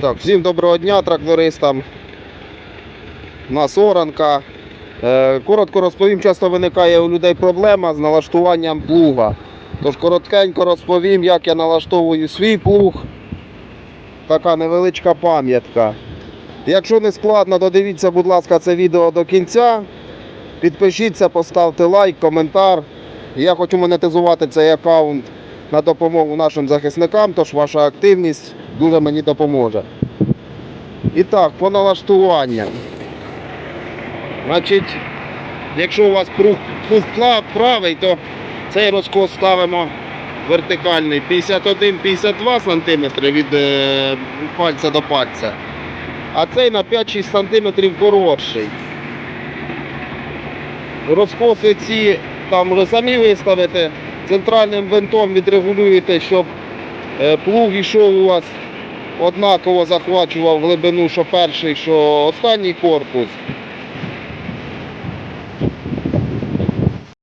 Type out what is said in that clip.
Так, всім доброго дня трактористам. У нас оранка. Е, коротко розповім, часто виникає у людей проблема з налаштуванням плуга. Тож короткенько розповім, як я налаштовую свій плуг. Така невеличка пам'ятка. Якщо не складно, додивіться, будь ласка, це відео до кінця. Підпишіться, поставте лайк, коментар. Я хочу монетизувати цей аккаунт на допомогу нашим захисникам, тож ваша активність дуже мені допоможе. І так, по налаштуванням. Значить, якщо у вас пруг правий, то цей розкос ставимо вертикальний 51-52 см від е, пальця до пальця. А цей на 5-6 см коротший. Розкоси ці там вже самі виставите. Центральним винтом відрегулюєте, щоб е, плуг йшов у вас однаково захвачував глибину, що перший, що останній корпус.